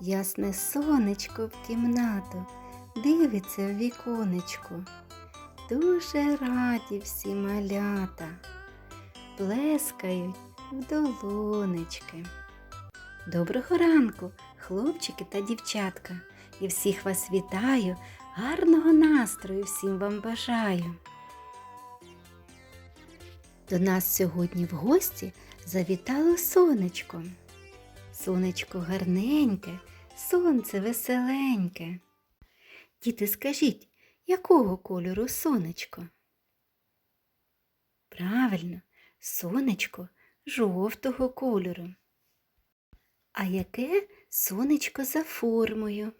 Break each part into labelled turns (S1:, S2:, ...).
S1: ясне сонечко в кімнату, дивиться в віконечку. Дуже раді всі малята, плескають в долонечки. Доброго ранку, хлопчики та дівчатка, і всіх вас вітаю, гарного настрою всім вам бажаю. До нас сьогодні в гості завітало сонечко. Сонечко гарненьке, сонце веселеньке. Діти, скажіть, якого кольору сонечко? Правильно, сонечко жовтого кольору. А яке сонечко за формою?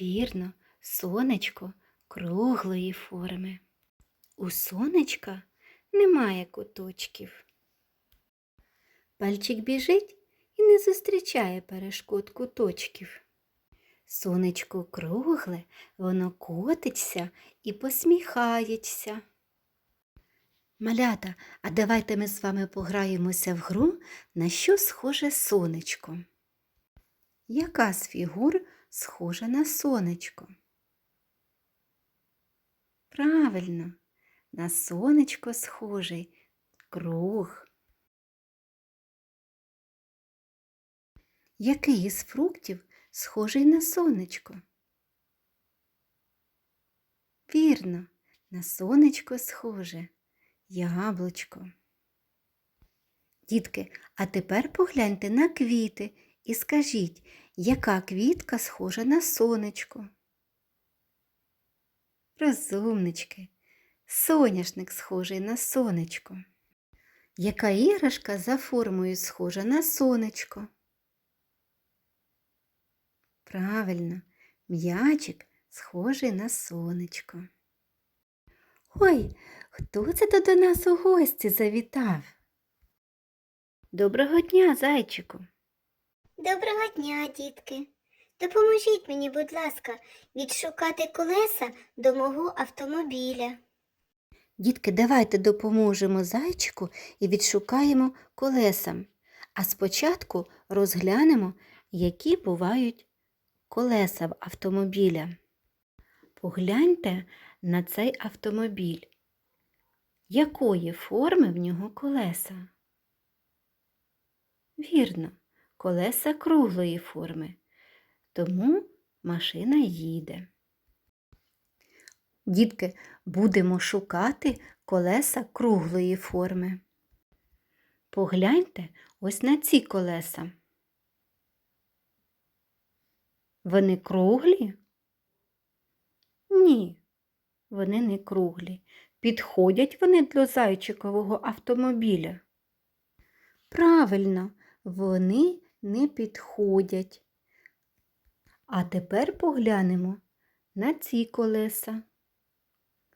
S1: Вірно, сонечко круглої форми. У сонечка немає куточків. Пальчик біжить і не зустрічає перешкод куточків. Сонечко кругле, воно котиться і посміхається. Малята, а давайте ми з вами пограємося в гру, на що схоже сонечко. Яка з фігур схожа на сонечко? Правильно, на сонечко схожий круг. Який із фруктів схожий на сонечко? Вірно, на сонечко схоже яблучко. Дітки, а тепер погляньте на квіти і скажіть, яка квітка схожа на сонечко? Розумнички, соняшник схожий на сонечко. Яка іграшка за формою схожа на сонечко? Правильно, м'ячик схожий на сонечко. Ой, хто це то до нас у гості завітав? Доброго дня, зайчику.
S2: Доброго дня, дітки. Допоможіть мені, будь ласка, відшукати колеса до мого автомобіля.
S1: Дітки, давайте допоможемо зайчику і відшукаємо колесам. А спочатку розглянемо, які бувають колеса автомобіля. Погляньте на цей автомобіль. Якої форми в нього колеса? Вірно, колеса круглої форми, тому машина їде. Дітки, будемо шукати колеса круглої форми. Погляньте ось на ці колеса. Вони круглі? Ні, вони не круглі. Підходять вони для зайчикового автомобіля. Правильно, вони не підходять. А тепер поглянемо на ці колеса.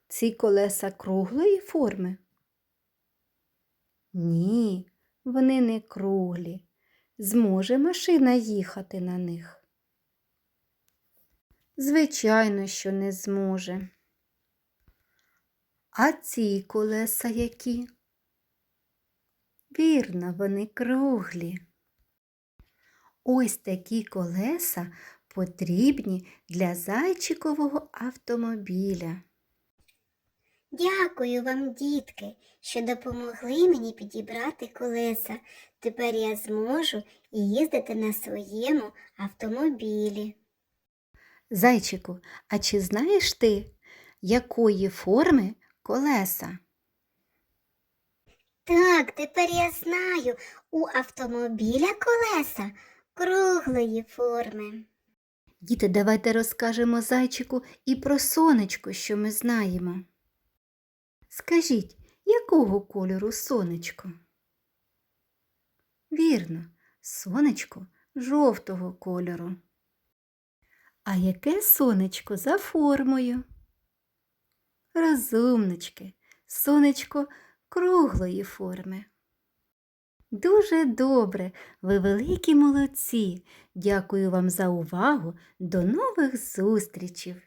S1: Ці колеса круглої форми? Ні, вони не круглі. Зможе машина їхати на них? Звичайно, що не зможе. А ці колеса які? Вірно, вони круглі. Ось такі колеса потрібні для зайчикового автомобіля.
S2: Дякую вам, дітки, що допомогли мені підібрати колеса. Тепер я зможу їздити на своєму автомобілі.
S1: Зайчику, а чи знаєш ти, якої форми колеса?
S2: Так, тепер я знаю, у автомобіля колеса круглої форми.
S1: Діти, давайте розкажемо зайчику і про сонечко, що ми знаємо. Скажіть, якого кольору сонечко? Вірно, сонечко жовтого кольору. А яке сонечко за формою? Розумнички, сонечко круглої форми. Дуже добре, ви великі молодці. Дякую вам за увагу. До нових зустрічей!